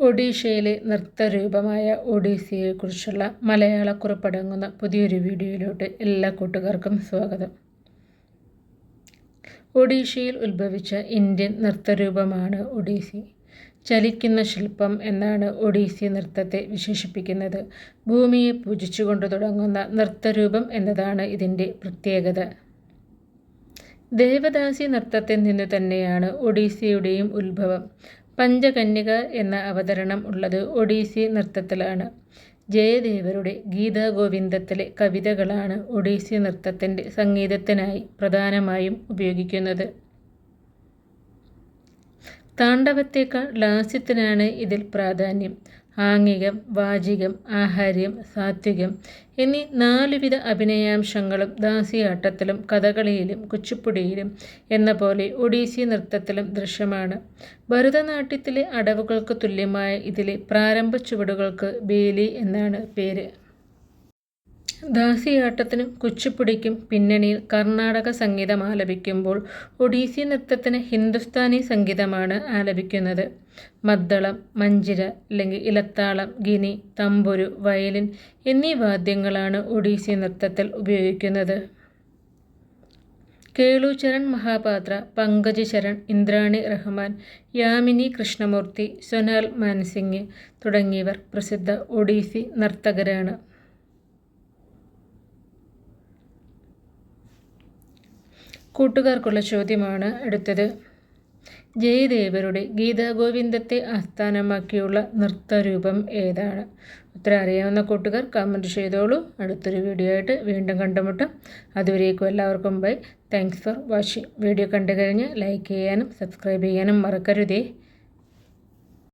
ഒഡീഷയിലെ നൃത്തരൂപമായ ഒഡീസിയെക്കുറിച്ചുള്ള മലയാളക്കുറിപ്പടങ്ങുന്ന പുതിയൊരു വീഡിയോയിലോട്ട് എല്ലാ കൂട്ടുകാർക്കും സ്വാഗതം. ഒഡീഷയിൽ ഉത്ഭവിച്ച ഇന്ത്യൻ നൃത്തരൂപമാണ് ഒഡീസി. ചലിക്കുന്ന ശില്പം എന്നാണ് ഒഡീസി നൃത്തത്തെ വിശേഷിപ്പിക്കുന്നത്. ഭൂമിയെ പൂജിച്ചുകൊണ്ട് തുടങ്ങുന്ന നൃത്തരൂപം എന്നതാണ് ഇതിന്റെ പ്രത്യേകത. ദേവദാസി നൃത്തത്തിൽ നിന്ന് തന്നെയാണ് ഒഡീസിയുടെയും ഉത്ഭവം. പഞ്ചകന്യക എന്ന അവതരണം ഉള്ളത് ഒഡീസി നൃത്തത്തിലാണ്. ജയദേവരുടെ ഗീതാഗോവിന്ദത്തിലെ കവിതകളാണ് ഒഡീസി നൃത്തത്തിന്റെ സംഗീതത്തിനായി പ്രധാനമായും ഉപയോഗിക്കുന്നത്. താണ്ഡവത്തേക്കാൾ ലാസ്യത്തിനാണ് ഇതിൽ പ്രാധാന്യം. ആംഗികം വാചികം ആഹാര്യം സാത്വികം എന്നീ നാലുവിധ അഭിനയാംശങ്ങളും ദാസിയാട്ടത്തിലും കഥകളിയിലും കുച്ചിപ്പുടിയിലും എന്ന പോലെ ഒഡീസി നൃത്തത്തിലും ദൃശ്യമാണ്. ഭരതനാട്യത്തിലെ അടവുകൾക്ക് തുല്യമായ ഇതിലെ പ്രാരംഭ ചുവടുകൾക്ക് ബേലി എന്നാണ് പേര്. ദാസിയാട്ടത്തിനും കുച്ചിപ്പുടിക്കും പിന്നണിയിൽ കർണാടക സംഗീതം ആലപിക്കുമ്പോൾ ഒഡീസി നൃത്തത്തിന് ഹിന്ദുസ്ഥാനി സംഗീതമാണ് ആലപിക്കുന്നത്. മദ്ദളം മഞ്ചിര അല്ലെങ്കിൽ ഇലത്താളം ഗിനി തമ്പുരു വയലിൻ എന്നീ വാദ്യങ്ങളാണ് ഒഡീസി നൃത്തത്തിൽ ഉപയോഗിക്കുന്നത്. കേളു ചരൺ മഹാപാത്ര പങ്കജ് ചരൺ ഇന്ദ്രാണി റഹ്മാൻ യാമിനി കൃഷ്ണമൂർത്തി സൊനാൽ മാൻസിംഗ് തുടങ്ങിയവർ പ്രസിദ്ധ ഒഡീസി നർത്തകരാണ്. കൂട്ടുകാർക്കുള്ള ചോദ്യമാണ് അടുത്തത് ജയദേവരുടെ ഗീതാഗോവിന്ദത്തെ ആസ്ഥാനമാക്കിയുള്ള നൃത്തരൂപം ഏതാണ്? ഉത്തരം അറിയാവുന്ന കൂട്ടുകാർ കമന്റ് ചെയ്തോളൂ. അടുത്തൊരു വീഡിയോ ആയിട്ട് വീണ്ടും കണ്ടുമുട്ടാം. അതുവരേക്കും എല്ലാവർക്കും bye thanks for watching video കണ്ടു കഴിഞ്ഞ് ലൈക്ക് ചെയ്യാനും സബ്സ്ക്രൈബ് ചെയ്യാനും മറക്കരുതേ.